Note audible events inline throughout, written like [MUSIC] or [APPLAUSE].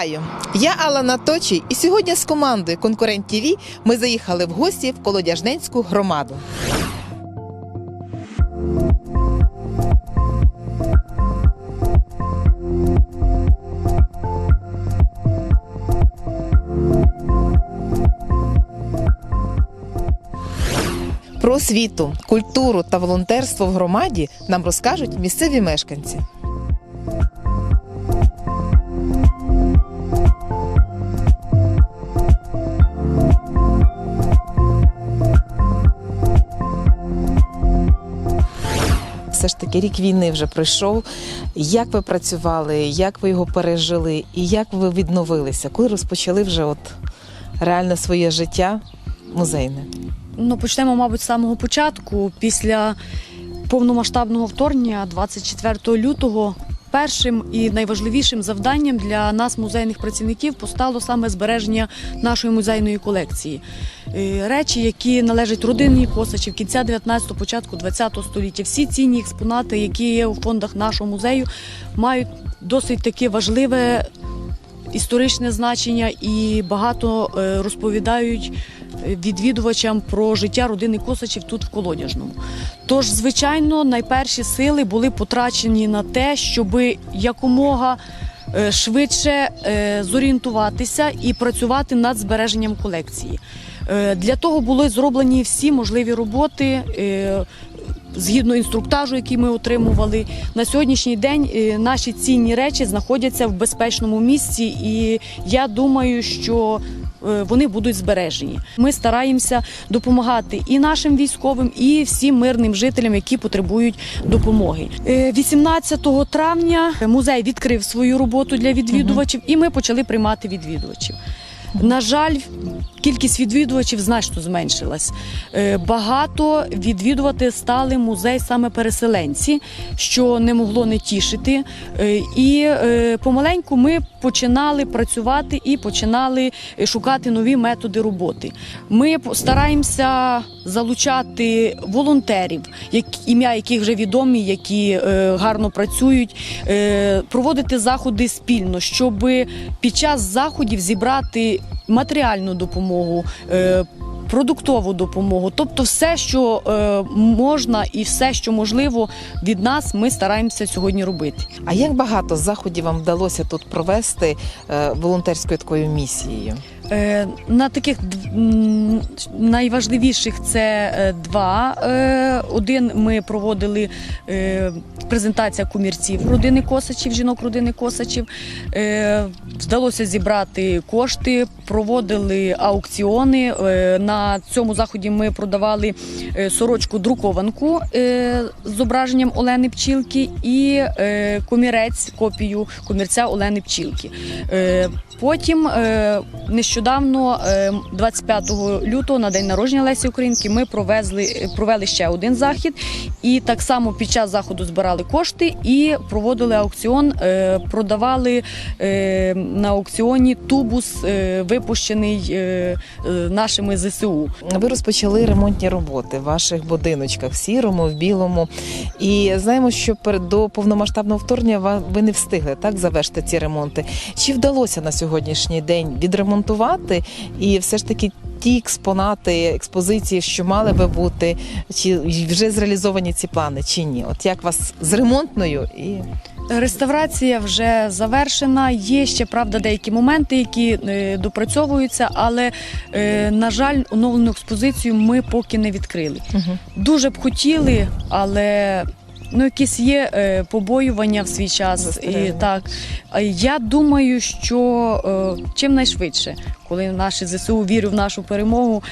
Вітаю! Я Алла Точій, і сьогодні з командою Конкурент ТВ ми заїхали в гості в Колодяжненську громаду. Про освіту, культуру та волонтерство в громаді нам розкажуть місцеві мешканці. Ж таки рік війни вже пройшов. Як ви працювали, як ви його пережили, і як ви відновилися, коли розпочали вже от реально своє життя музейне? Ну, почнемо, мабуть, з самого початку. Після повномасштабного вторгнення, 24 лютого, першим і найважливішим завданням для нас, музейних працівників, постало саме збереження нашої музейної колекції. Е, Речі, які належать родинній косачів кінця 19-го, початку 20-го століття. Всі цінні експонати, які є у фондах нашого музею, мають досить таке важливе історичне значення і багато е, розповідають відвідувачам про життя родини Косачів тут в Колодяжному. Тож, звичайно, найперші сили були потрачені на те, щоб якомога е, швидше е, зорієнтуватися і працювати над збереженням колекції. Е, Для того були зроблені всі можливі роботи. Згідно інструктажу, який ми отримували, на сьогоднішній день наші цінні речі знаходяться в безпечному місці, і я думаю, що вони будуть збережені. Ми стараємося допомагати і нашим військовим, і всім мирним жителям, які потребують допомоги. Е, 18 травня музей відкрив свою роботу для відвідувачів, і ми почали приймати відвідувачів. На жаль, кількість відвідувачів значно зменшилась. Е, Багато відвідувати стали музей саме переселенці, що не могло не тішити. Е, І е, помаленьку ми починали працювати і починали шукати нові методи роботи. Ми стараємося залучати волонтерів, ім'я яких вже відомі, які гарно працюють, проводити заходи спільно, щоб під час заходів зібрати матеріальну допомогу. е, Продуктову допомогу, тобто все, що е, можна, і все, що можливо від нас, ми стараємося сьогодні робити. А як багато заходів вам вдалося тут провести е, волонтерською такою місією? Е, на таких найважливіших це е, два. Е, один ми проводили презентація кумірців родини Косачів, жінок родини Косачів. Вдалося зібрати кошти, проводили аукціони. На цьому заході ми продавали сорочку друкованку з зображенням Олени Пчілки і комірець, копію комірця Олени Пчілки. Потім е, нещодавно, е, 25 лютого, на день народження Лесі Українки, ми провезли е, провели ще один захід, і так само під час заходу збирали кошти і проводили аукціон. е, Продавали е, на аукціоні тубус, е, випущений е, е, нашими ЗСУ. Ви розпочали ремонтні роботи в ваших будиночках в сірому, в білому. І знаємо, що до повномасштабного вторгнення ви не встигли так завершити ці ремонти. Чи вдалося на сьогоднішній день відремонтувати і все ж таки ті експонати, експозиції, що мали би бути, чи вже зреалізовані ці плани, чи ні? От як вас з ремонтною і Реставрація вже завершена. Є ще правда деякі моменти, які е, допрацьовуються, але е, на жаль, оновлену експозицію ми поки не відкрили. Угу. Дуже б хотіли, але ну якісь є е, побоювання в свій час. І так я думаю, що е, чим найшвидше, коли наші ЗСУ вірю в нашу перемогу,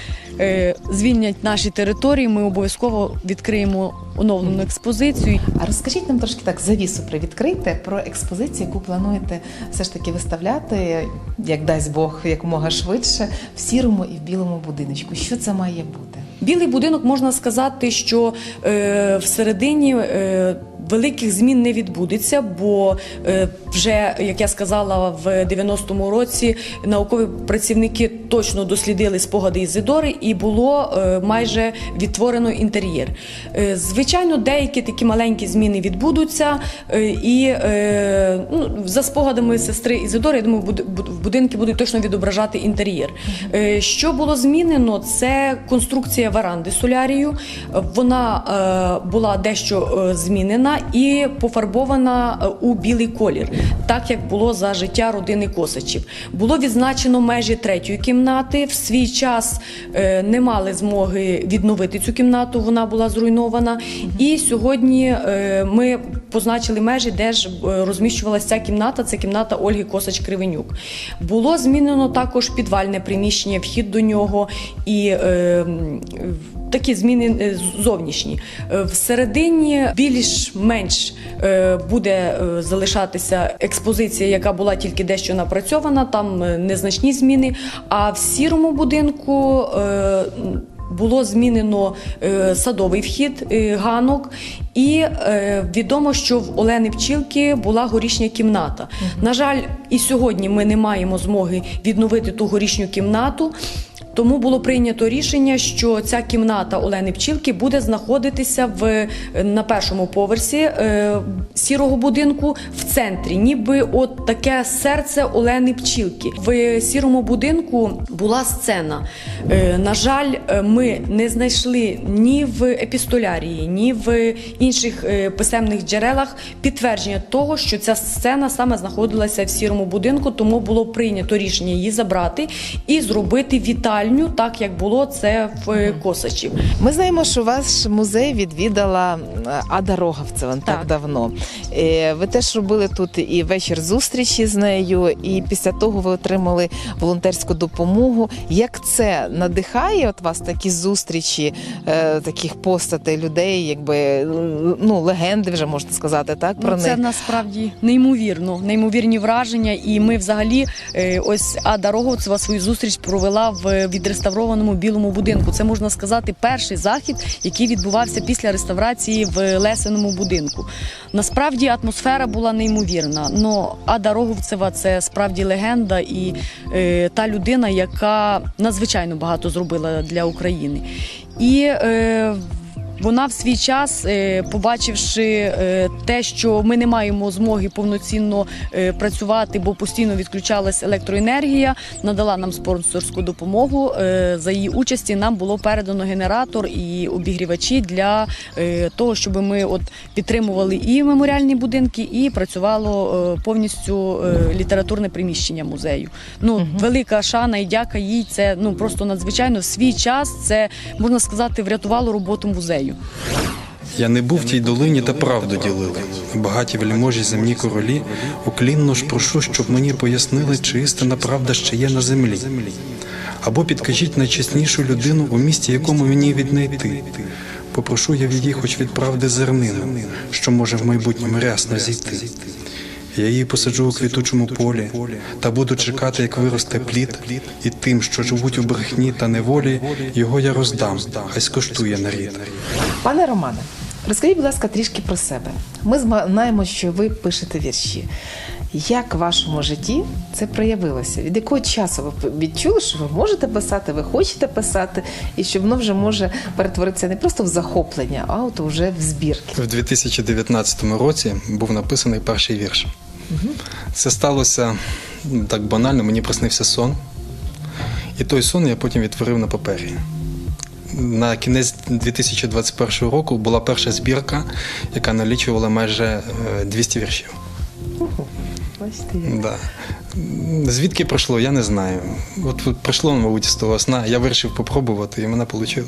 е, звільнять наші території, ми обов'язково відкриємо оновлену експозицію. А розкажіть нам трошки так завісу привідкрийте про експозицію, яку плануєте все ж таки виставляти, як дасть Бог, якомога швидше, в сірому і в білому будиночку. Що це має бути? Білий будинок можна сказати, що е, всередині е, Великих змін не відбудеться, бо е, вже, як я сказала, в 90-му році наукові працівники точно дослідили спогади Ізидори і було е, майже відтворено інтер'єр. Е, Звичайно, деякі такі маленькі зміни відбудуться, і ну, за спогадами сестри Ізидори, я думаю, будинки будуть точно відображати інтер'єр. Що було змінено? Це конструкція веранди солярію. Вона була дещо е, змінена і пофарбована е, у білий колір, так як було за життя родини Косачів. Було відзначено межі третьої кімнати. В свій час е, не мали змоги відновити цю кімнату, вона була зруйнована. І сьогодні е, ми позначили межі, де ж розміщувалася ця кімната. Це кімната Ольги Косач Кривенюк. Було змінено також підвальне приміщення, вхід до нього і такі зміни е, зовнішні. Е, Всередині більш-менш е, буде залишатися експозиція, яка була тільки дещо напрацьована, там незначні зміни. А в сірому будинку. було змінено садовий вхід, ганок, і відомо, що в Олени Пчілки була горішня кімната. На жаль, і сьогодні ми не маємо змоги відновити ту горішню кімнату. Тому було прийнято рішення, що ця кімната Олени Пчілки буде знаходитися в на першому поверсі е, сірого будинку в центрі, ніби от таке серце Олени Пчілки. В сірому будинку була сцена. Е, на жаль, е, ми не знайшли ні в епістолярії, ні в інших е, писемних джерелах підтвердження того, що ця сцена саме знаходилася в сірому будинку, тому було прийнято рішення її забрати і зробити вітальню, так як було це в е, Косачів. Ми знаємо, що ваш музей відвідала Ада Роговцева так, Так. давно. Е, Ви теж робили тут і вечір зустрічі з нею, і після того ви отримали волонтерську допомогу. Як це надихає от вас такі зустрічі е, таких постатей людей, якби ну легенди вже можна сказати, так про Ну, це них? насправді неймовірно, неймовірні враження. І ми взагалі ось Ада Роговцева свою зустріч провела в відреставрованому білому будинку. Це можна сказати перший захід, який відбувався після реставрації в Лесеному будинку. Насправді атмосфера була неймовірна. Но Ада Роговцева це справді легенда і е, та людина, яка надзвичайно багато зробила для України. І е, вона в свій час, е, побачивши е, те, що ми не маємо змоги повноцінно е, працювати, бо постійно відключалась електроенергія, надала нам спонсорську допомогу. За її участі нам було передано генератор і обігрівачі для того, щоб ми от підтримували і меморіальні будинки, і працювало повністю літературне приміщення музею. Ну велика шана і дяка їй. Це ну просто надзвичайно в свій час. Це можна сказати, врятувало роботу музею. Я не був в тій долині та правду ділили. Багаті вельможі земні королі, уклінно ж прошу, щоб мені пояснили, чи істина правда ще є на землі. Або підкажіть найчеснішу людину у місті, якому мені віднайти. Попрошу я в її хоч від правди зернину, що може в майбутньому рясно зійти. Я її посаджу у квітучому полі, та буду чекати, як виросте плід, і тим, що живуть у брехні та неволі, його я роздам, хай скоштує нарід. Пане Романе, розкажіть, будь ласка, трішки про себе. Ми знаємо, що ви пишете вірші. Як в вашому житті це проявилося? Від якого часу ви відчули, що ви можете писати, ви хочете писати, і що воно вже може перетворитися не просто в захоплення, а от вже в збірки? В 2019 році був написаний перший вірш. Це сталося ну, так банально, мені приснився сон. І той сон я потім відтворив на папері. На кінець 2021 року була перша збірка, яка налічувала майже е, 200 віршів. Бачите. Да. Звідки пройшло, я не знаю. От, прийшло, мабуть, з того сна. Я вирішив попробувати, і в мене вийшло.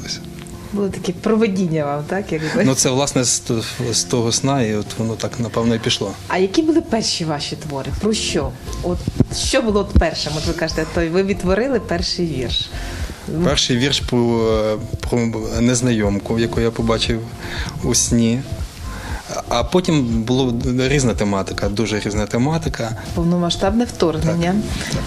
Було таке проведіння вам, так? Якби. Ну, це власне з, з того сна, і от воно так напевно і пішло. А які були перші ваші твори? Про що? От що було от першим? От ви кажете, то ви відтворили перший вірш. Перший вірш про, про незнайомку, яку я побачив у сні. А потім була різна тематика, дуже різна тематика. Повномасштабне вторгнення.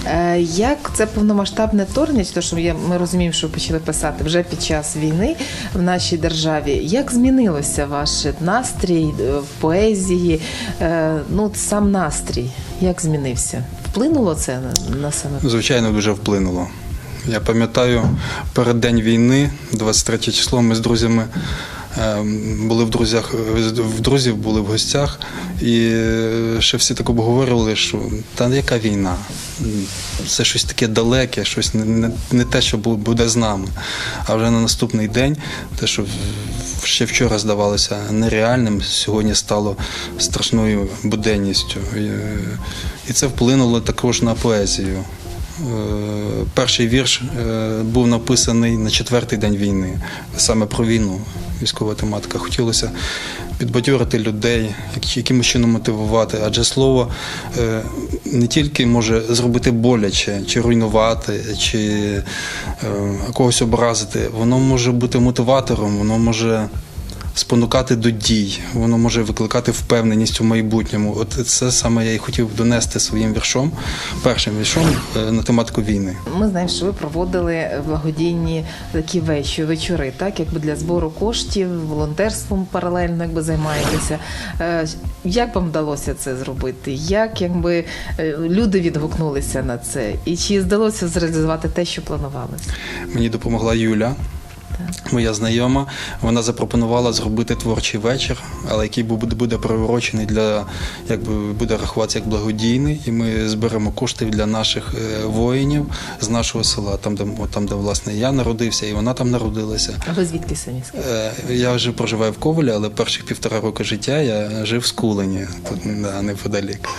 Е, Як це повномасштабне вторгнення, тому що ми розуміємо, що почали писати вже під час війни в нашій державі. Як змінилося ваш настрій е, в поезії? Е, Ну, сам настрій, як змінився? Вплинуло це на, саме? Звичайно, дуже вплинуло. Я пам'ятаю, перед день війни, 23 число, ми з друзями були в друзях, в друзів були в гостях, і е, ще всі так обговорювали, що та яка війна? Це щось таке далеке, щось не, не, не те, що буде з нами. А вже на наступний день, те, що ще вчора здавалося нереальним, сьогодні стало страшною буденністю. І, е, і це вплинуло також на поезію. Е, Перший вірш е, був написаний на четвертий день війни, саме про війну, військова тематика. Хотілося підбадьорити людей, як- якимось чином мотивувати, адже слово е, не тільки може зробити боляче, чи руйнувати, чи когось образити, воно може бути мотиватором, воно може спонукати до дій, воно може викликати впевненість у майбутньому. От це саме я і хотів донести своїм віршом, першим віршом е, на тематику війни. Ми знаємо, що ви проводили благодійні такі вечі, вечори, так якби для збору коштів, волонтерством паралельно якби займаєтеся. Е, Як вам вдалося це зробити? Як якби е, люди відгукнулися на це? І чи здалося зреалізувати те, що планувалося? Мені допомогла Юля. Моя знайома, вона запропонувала зробити творчий вечір, але який буде, буде приурочений для якби буде рахуватися як благодійний, і ми зберемо кошти для наших е, воїнів з нашого села, там, де там, де власне я народився, і вона там народилася. А ви звідки самі? Е, Я вже проживаю в Ковалі, але перших півтора року життя я жив в Скулені, тут да, неподалік.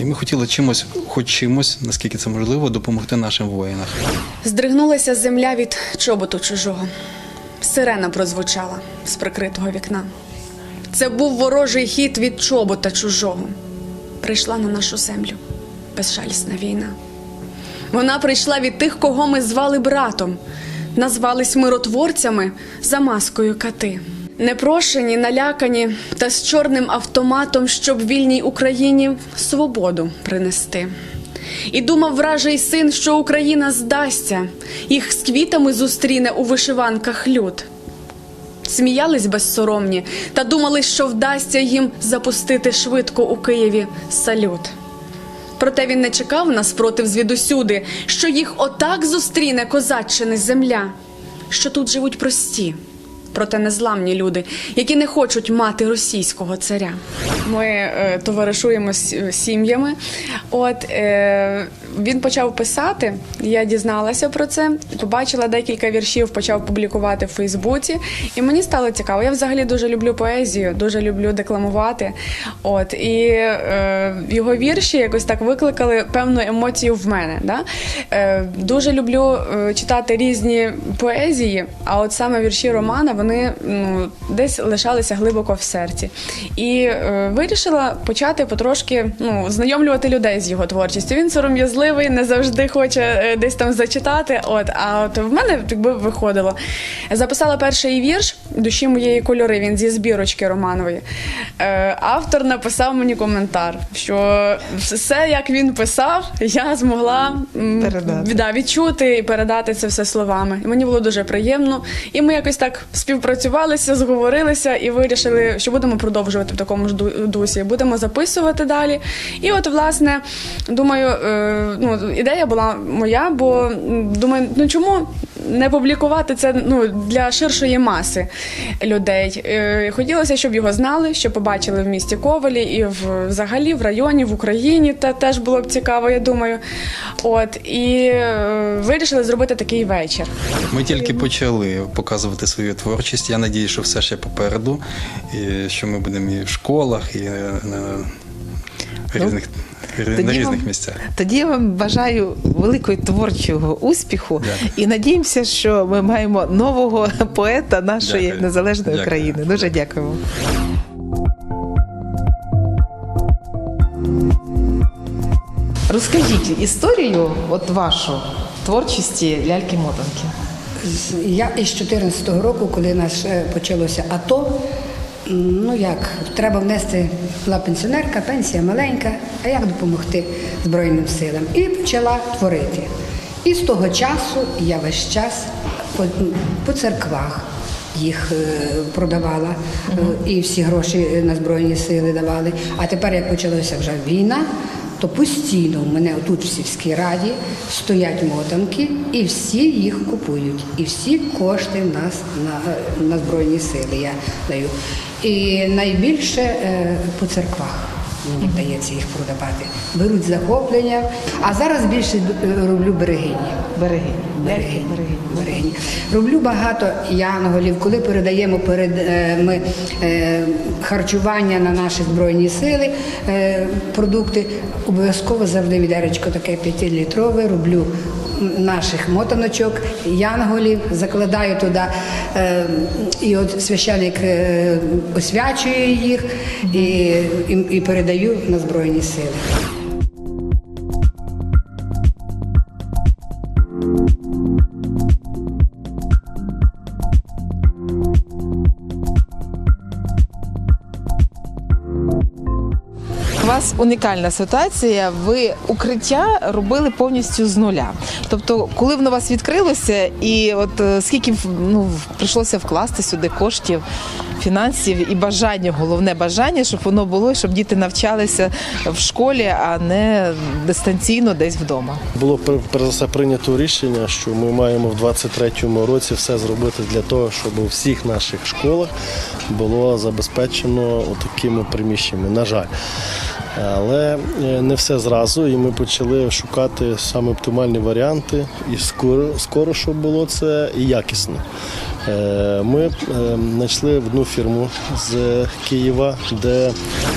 І ми хотіли чимось, хоч чимось, наскільки це можливо, допомогти нашим воїнам. Здригнулася земля від чоботу чужого. Сирена прозвучала з прикритого вікна. Це був ворожий хід від чобота чужого. Прийшла на нашу землю безжалісна війна. Вона прийшла від тих, кого ми звали братом, назвались миротворцями за маскою кати. Непрошені, налякані та з чорним автоматом, щоб вільній Україні свободу принести. І думав вражий син, що Україна здасться, їх з квітами зустріне у вишиванках люд. Сміялись безсоромні та думали, що вдасться їм запустити швидко у Києві салют. Проте він не чекав нас проти звідусюди, що їх отак зустріне козаччини земля, що тут живуть прості, проте незламні люди, які не хочуть мати російського царя. Ми е, товаришуємо з е, сім'ями. От е, він почав писати. Я дізналася про це, побачила декілька віршів, почав публікувати в Фейсбуці. І мені стало цікаво. Я взагалі дуже люблю поезію, дуже люблю декламувати. От і е, його вірші якось так викликали певну емоцію в мене. Да? Е, дуже люблю е, читати різні поезії, а от саме вірші Романа вони ну, десь лишалися глибоко в серці. І е, вирішила почати потрошки ну, знайомлювати людей з його творчістю. Він сором'язливий, не завжди хоче е, десь там зачитати. От, а от в мене якби виходило. Записала перший вірш душі моєї кольори. Він зі збірочки Романової. Е, автор написав мені коментар, що все, як він писав, я змогла м, Передати. да, відчути і передати це все словами. І мені було дуже приємно. І ми якось так співпрацювалися, зговорилися і вирішили, що будемо продовжувати в такому ж дусі. Будемо записувати далі. І от, власне, думаю, е, ну, ідея була моя, бо думаю, ну чому не публікувати це ну, для ширшої маси людей. Е, Хотілося, щоб його знали, щоб побачили в місті Ковалі і в, взагалі в районі, в Україні. Та теж було б цікаво, я думаю. От і е, вирішили зробити такий вечір. Ми тільки почали показувати свою творчість. Я надію, що все ще попереду, і що ми будемо і в школах, і на різних, на різних вам- місцях. Тоді я вам бажаю великого творчого успіху Дякую. і надіємося, що ми маємо нового поета нашої Дякую. незалежної Дякую. України. Дуже дякуємо. Розкажіть історію от вашу творчості ляльки мотанки. Я із 14-го року, коли наше почалося АТО, Ну як, треба внести, була пенсіонерка, пенсія маленька, а як допомогти Збройним силам? І почала творити. І з того часу я весь час по, по церквах їх е, продавала, е, і всі гроші на Збройні сили давали. А тепер, як почалася вже війна, то постійно в мене тут в сільській раді стоять мотанки, і всі їх купують. І всі кошти в нас на, на Збройні сили я даю. І найбільше е, по церквах мені вдається їх продавати. Беруть захоплення, а зараз більше е, роблю берегині. Береги. Берегині. Берегині. Роблю багато янголів, коли передаємо перед е, ми харчування на наші збройні сили, продукти. Обов'язково завжди відеречко таке 5-літрове роблю наших мотаночок, янголів, закладаю туди, е, і от священик е, освячує їх і, і, і передаю на збройні сили. Унікальна ситуація. Ви укриття робили повністю з нуля. Тобто, коли воно вас відкрилося, і от е, скільки ну, прийшлося вкласти сюди коштів, фінансів і бажання, головне бажання, щоб воно було, щоб діти навчалися в школі, а не дистанційно десь вдома. Було пер- перш за все прийнято рішення, що ми маємо в 23-му році все зробити для того, щоб у всіх наших школах було забезпечено такими приміщеннями. На жаль. Але е, не все зразу, і ми почали шукати саме оптимальні варіанти, і скоро, скоро щоб було це і якісно. Е, Ми е, знайшли одну фірму з Києва, де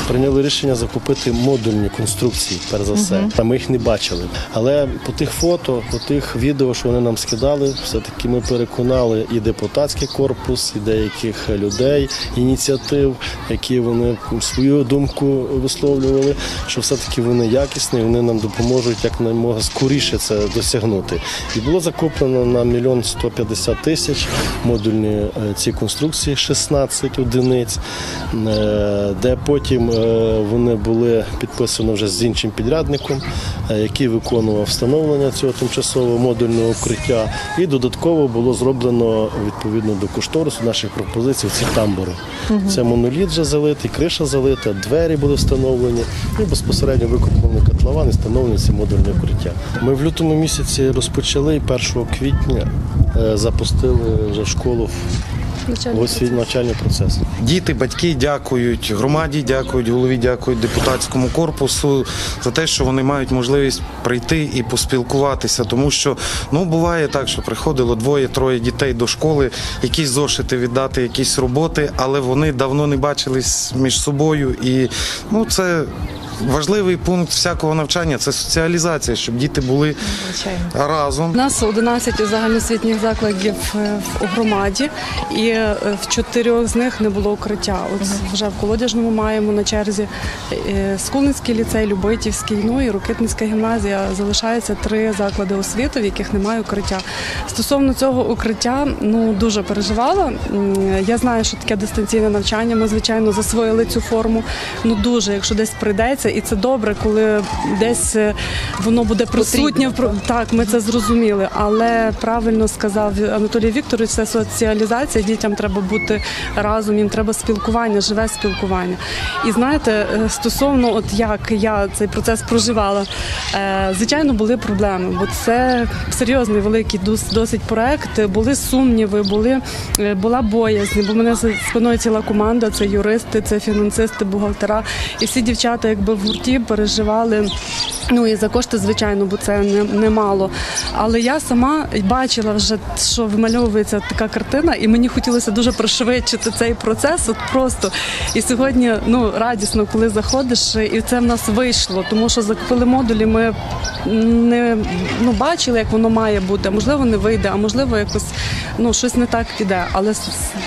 прийняли рішення закупити модульні конструкції, перш за все. Та ми їх не бачили. Але по тих фото, по тих відео, що вони нам скидали, все-таки ми переконали і депутатський корпус, і деяких людей, ініціатив, які вони свою думку висловлювали, що все-таки вони якісні, вони нам допоможуть якнаймога скоріше це досягнути. І було закуплено на мільйон 150 тисяч модульні е, ці конструкції, 16 одиниць, е, де потім е, вони були підписані вже з іншим підрядником, який виконував встановлення цього тимчасового модульного укриття. І додатково було зроблено відповідно до кошторису наших пропозицій ці тамбури. Це моноліт вже залитий, криша залита, двері були встановлені і безпосередньо викопаний котлован і встановлені ці модульні укриття. Ми в лютому місяці розпочали 1 квітня запустили вже школу в освітньо навчальний процес. Діти, батьки дякують громаді, дякують голові, дякують депутатському корпусу за те, що вони мають можливість прийти і поспілкуватися. Тому що ну буває так, що приходило двоє-троє дітей до школи, якісь зошити віддати, якісь роботи, але вони давно не бачились між собою. І ну це важливий пункт всякого навчання це соціалізація, щоб діти були Звичайно. разом. У нас 11 загальноосвітніх закладів е, в- у громаді, і е, в чотирьох з них не було укриття. От вже в Колодяжному маємо на черзі е, Скулинський ліцей, Любитівський, ну і Рокитницька гімназія. Залишається три заклади освіти, в яких немає укриття. Стосовно цього укриття, ну дуже переживала. Я знаю, що таке дистанційне навчання. Ми звичайно засвоїли цю форму. Ну дуже, якщо десь прийдеться, і це добре, коли десь е, воно буде присутнє так. Ми це зрозуміли, але правильно сказав Анатолій Вікторович, це соціалізація. Дітям треба бути разом, їм треба спілкування, живе спілкування. І знаєте, е, стосовно, от як я цей процес проживала, е, звичайно, були проблеми, бо це серйозний великий досить проект. Були сумніви, були була боязнь, бо мене спиною ціла команда, це юристи, це фінансисти, бухгалтера. І всі дівчата, якби в гурті переживали. Ну і за кошти, звичайно, бо це не, немало. Але я сама бачила вже, що вимальовується така картина, і мені хотілося дуже пришвидшити цей процес. От просто і сьогодні ну радісно, коли заходиш, і це в нас вийшло, тому що закупили модулі. Ми не ну бачили, як воно має бути. Можливо, не вийде, а можливо, якось ну щось не так піде. Але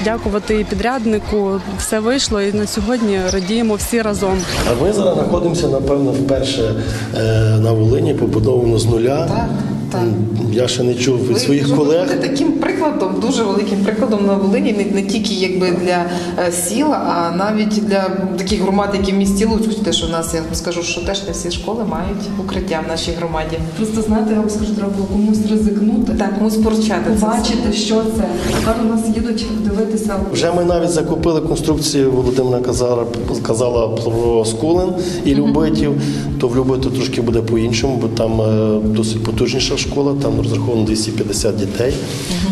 дякувати підряднику, все вийшло, і на сьогодні радіємо всі разом. А ми зараз знаходимося, напевно, вперше е, на Волині, побудовано з нуля. Так, так. Я ще не чув від своїх колег. таким прикладом, дуже великим прикладом на Волині, не, не тільки якби для е, сіл, а навіть для таких громад, які в місті Луцьк. Те, що в нас я вам скажу, що теж не всі школи мають укриття в нашій громаді. Просто знаєте, я вам скажу, треба було комусь ризикнути, Так, комусь поручати побачити, що це. Тепер у нас їдуть дивитися. Вже ми навіть закупили конструкцію, Володимира казала, казала про Скулин і Любитів, то в Любиту трошки буде по-іншому, бо там е, досить потужніша школа, там розраховано 250 дітей,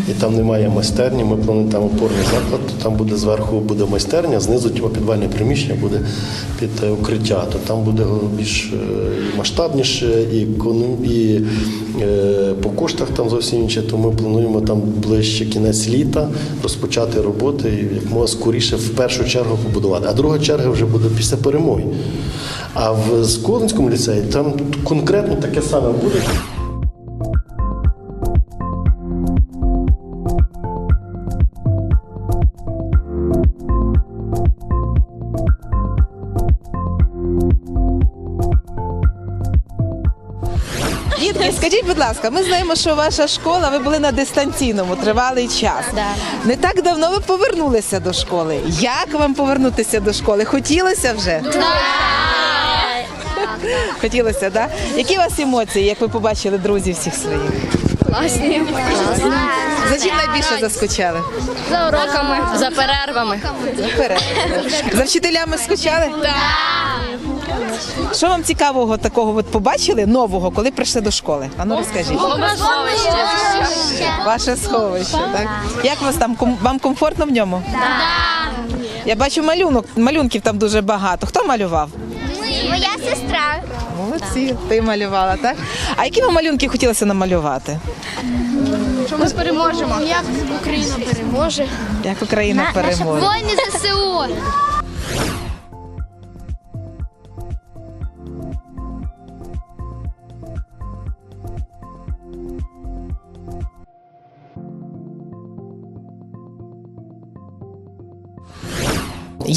і там немає майстерні. Ми плануємо там опорний заклад, то там буде зверху буде майстерня, знизу типу, підвальне приміщення буде під е, укриття. То там буде більш е, масштабніше, і, і е, по коштах там зовсім інше. То ми плануємо там ближче кінець літа розпочати роботи і як можна скоріше в першу чергу побудувати. А друга черга вже буде після перемоги. А в Сколинському ліцеї там конкретно таке саме буде. Будь ласка, ми знаємо, що ваша школа, ви були на дистанційному тривалий час. Не так давно ви повернулися до школи. Як вам повернутися до школи? Хотілося вже? [LAUGHS] Хотілося, так? Які у вас емоції, як ви побачили друзів всіх своїх? Класні. За чим найбільше заскучали? За уроками, за перервами. Вперед. За вчителями скучали? Так. Що вам цікавого такого от побачили нового, коли прийшли до школи? А ну розкажіть. Ваше сховище, так? Як вас там ком- вам комфортно в ньому? Так. Я бачу малюнок, малюнків там дуже багато. Хто малював? Моя сестра. Молодці, ти малювала, так? А які вам малюнки хотілося намалювати? Що ми переможемо? Як Україна переможе? Як Україна переможе? Воїни ЗСУ.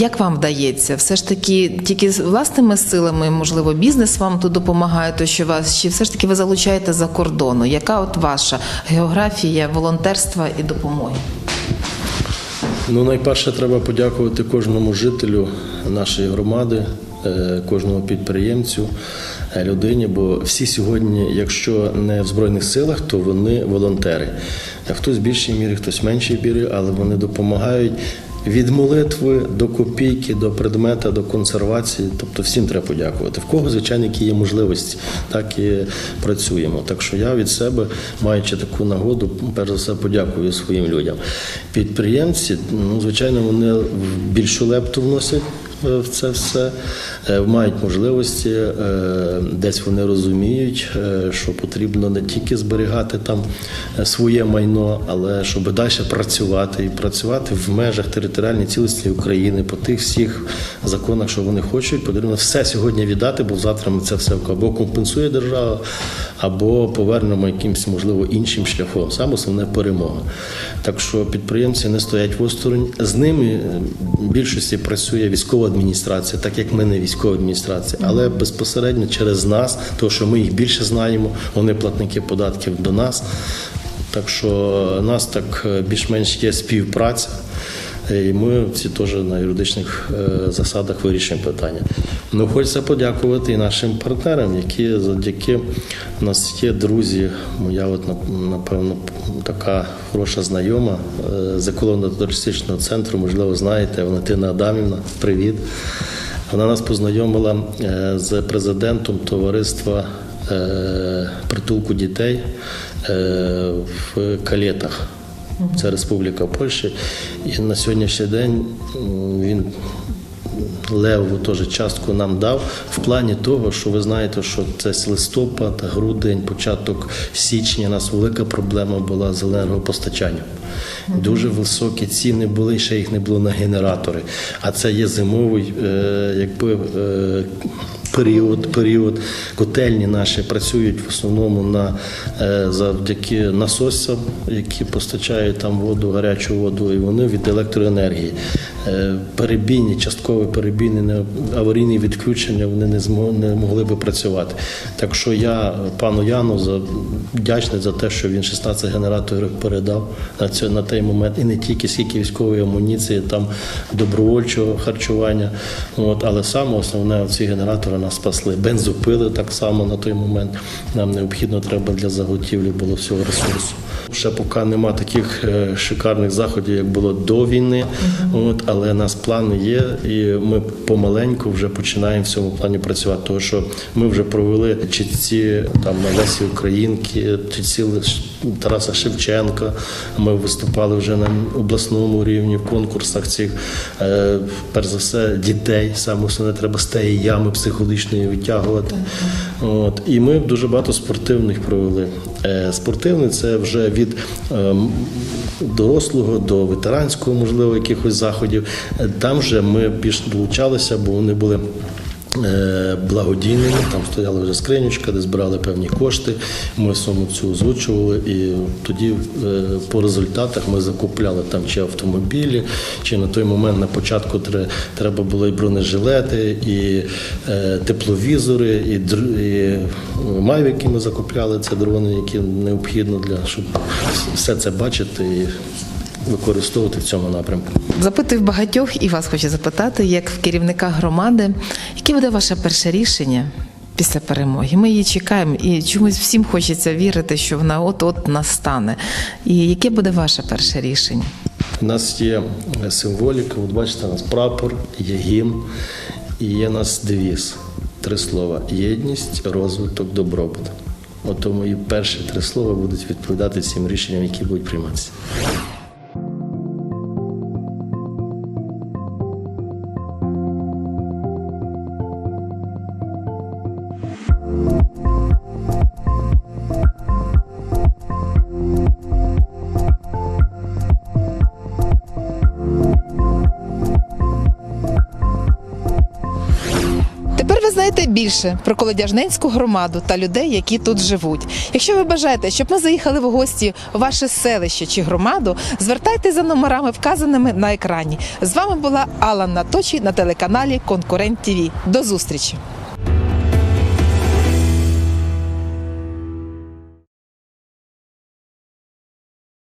Як вам вдається? Все ж таки тільки з власними силами, можливо, бізнес вам тут допомагає, то що вас, чи все ж таки ви залучаєте за кордону? Яка от ваша географія волонтерства і допомоги? Ну, найперше, треба подякувати кожному жителю нашої громади, е, кожному підприємцю, е, людині, бо всі сьогодні, якщо не в Збройних силах, то вони волонтери. Хтось в більшій мірі, хтось в меншій мірі, але вони допомагають. Від молитви до копійки, до предмета, до консервації, тобто всім треба подякувати. В кого, звичайно, які є можливості, так і працюємо. Так що я від себе, маючи таку нагоду, перш за все подякую своїм людям. Підприємці, ну звичайно, вони більшу лепту вносять в це все, е, мають можливості, е, десь вони розуміють, е, що потрібно не тільки зберігати там е, своє майно, але щоб далі працювати і працювати в межах територіальної цілісності України по тих всіх законах, що вони хочуть, потрібно все сьогодні віддати, бо завтра ми це все або компенсує держава, або повернемо якимось, можливо, іншим шляхом. Саме основне перемога. Так що підприємці не стоять осторонь. З ними е, в більшості працює військова адміністрація, так як ми не військова адміністрація, але безпосередньо через нас, тому що ми їх більше знаємо, вони платники податків до нас. Так що нас так е, більш-менш є співпраця. І ми всі теж на юридичних е, засадах вирішуємо питання. Ну, хочеться подякувати і нашим партнерам, які завдяки у нас є друзі. Моя от нап- напевно така хороша знайома е, з еколого-туристичного центру, можливо, знаєте, Валентина Адамівна. Привіт. Вона нас познайомила е, з президентом товариства притулку дітей в Калєтах. Це Республіка Польща. І на сьогоднішній день він левову теж частку нам дав в плані того, що ви знаєте, що це листопад, грудень, початок січня. У нас велика проблема була з енергопостачанням. Дуже високі ціни були, ще їх не було на генератори. А це є зимовий, е, якби. Період, період котельні наші працюють в основному на е, завдяки насосам, які постачають там воду, гарячу воду, і вони від електроенергії. Е, перебійні, часткове перебійне не- аварійні відключення вони не не могли би працювати. Так що я пану Яну за вдячний за те, що він 16 генераторів передав на цю на той момент, і не тільки скільки військової амуніції, там добровольчого харчування. От, але саме основне ці генератори нас спасли. Бензопили так само на той момент. Нам необхідно треба для заготівлі було всього ресурсу. Ще поки нема таких е, шикарних заходів, як було до війни. От, але у нас плани є, і ми помаленьку вже починаємо в цьому плані працювати. Тому що ми вже провели чітці там Лесі Українки, чітці Тараса Шевченка. Ми виступали вже на обласному рівні в конкурсах цих. Е, перш за все, дітей саме основне треба з тієї ями психологічної витягувати. От. І ми дуже багато спортивних провели. Е, Спортивний це вже від ем, дорослого до ветеранського, можливо, якихось заходів. Е, Там же ми більш долучалися, бо вони були. Е, Благодійними, там стояла вже скринючка, де збирали певні кошти. Ми суму цю озвучували, і тоді е, по результатах ми закупляли там чи автомобілі, чи на той момент на початку треба було і бронежилети, і е, тепловізори, і, і ми закупляли. Це дрони, які необхідно для щоб все це бачити використовувати в цьому напрямку. Запитую багатьох і вас хочу запитати, як в керівника громади, яке буде ваше перше рішення після перемоги? Ми її чекаємо, і чомусь всім хочеться вірити, що вона от-от настане. І яке буде ваше перше рішення? У нас є символіка, от бачите, у нас прапор, є гімн і є у нас девіз. Три слова: єдність, розвиток, добробут. От тому і перші три слова будуть відповідати цим рішенням, які будуть прийматися. Більше про Колодяжненську громаду та людей, які тут живуть. Якщо ви бажаєте, щоб ми заїхали в гості в ваше селище чи громаду, звертайтеся за номерами, вказаними на екрані. З вами була Алла Наточі на телеканалі Конкурент ТІВІ. До зустрічі!